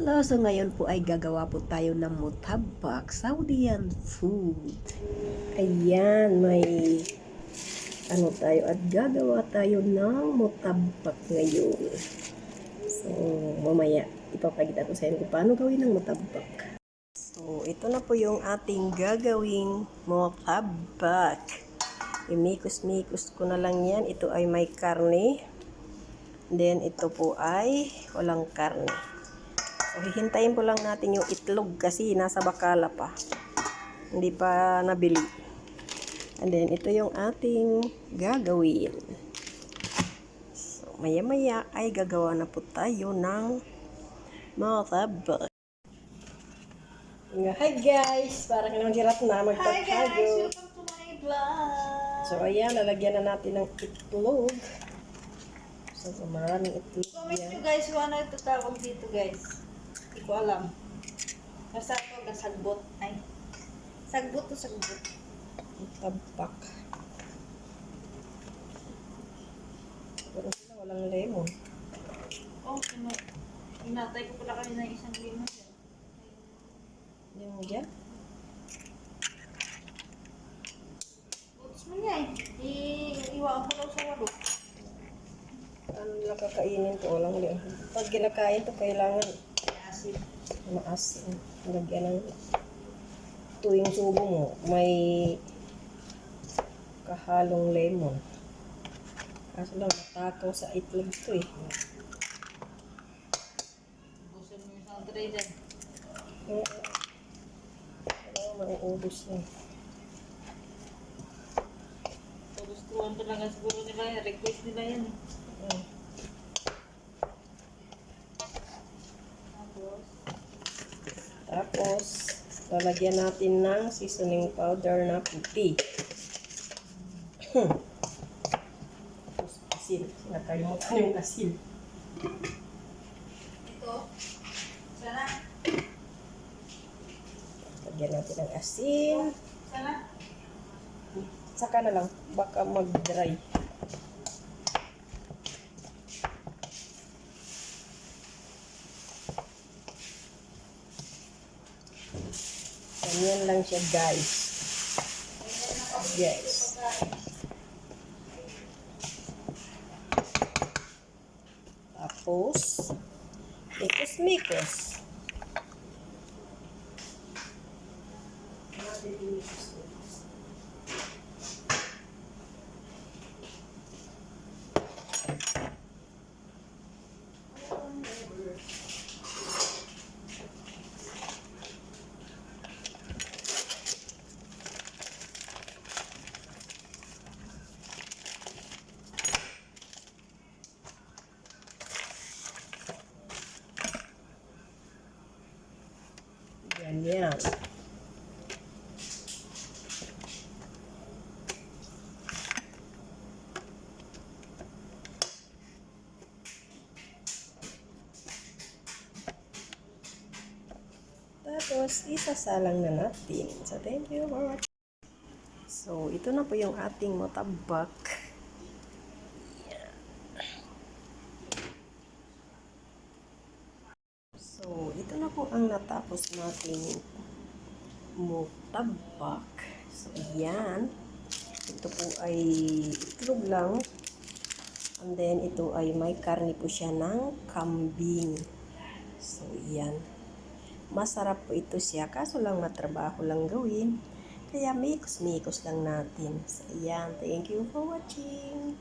Hello! So ngayon po ay gagawa po tayo ng mutabak, Saudian food. Ayan, may ano tayo at gagawa tayo ng mutabak ngayon. So, mamaya ipapakita ko sa inyo kung paano gawin ng mutabak. So, ito na po yung ating gagawing mutabak. Imikos-mikos ko na lang yan. Ito ay may karne. Then, ito po ay walang karne. So, hihintayin po lang natin yung itlog kasi nasa bakala pa. Hindi pa nabili. And then, ito yung ating gagawin. So, maya-maya ay gagawa na po tayo ng mutabak. Hi guys! Parang nang hirap na Hi guys! magtatago. Welcome to my vlog! So, ayan, lalagyan na natin ng itlog. So, maraming itlog Comment nyo yan. guys kung ano ito tawag dito guys. Hindi ko alam. Basta ito, sagbot. Ay. Sagbot to sagbot. Tabak. Pero sila walang lemon. Oh, ino. Inatay ko pala kanina ng isang. Hindi mo dyan? Butos mo niya eh. I-iwaan ko daw sa walo. Ano nila kakainin to? Walang lemon. Pag kinakain to, kailangan Acid. maasin. Lagyan ng tuwing subo mo, may kahalong lemon. Kaso lang, matakaw sa itlog to eh. Busin mo yung isang tray dyan. Oo. Kailangan mauubos na. So, gustuhan talaga siguro nila yan. Request nila yan eh. Mm. Tapos, Tapos, lalagyan natin ng seasoning powder na puti. Tapos, asin. Nakalimutan yung asin. ito. Sana. Lagyan natin ng asin. Sana. Saka na lang, baka mag-dry. Ganyan lang siya, guys. Yes. Tapos, mikos-mikos. Ganyan. Tapos, isasalang na natin. So, thank you for watching. So, ito na po yung ating motabak. So, ito na po ang natapos nating mutabak. So, yan. Ito po ay itlog lang. And then, ito ay may karni po siya ng kambing. So, yan. Masarap po ito siya. Kaso lang matrabaho lang gawin. Kaya mix-mix lang natin. So, yan. Thank you for watching.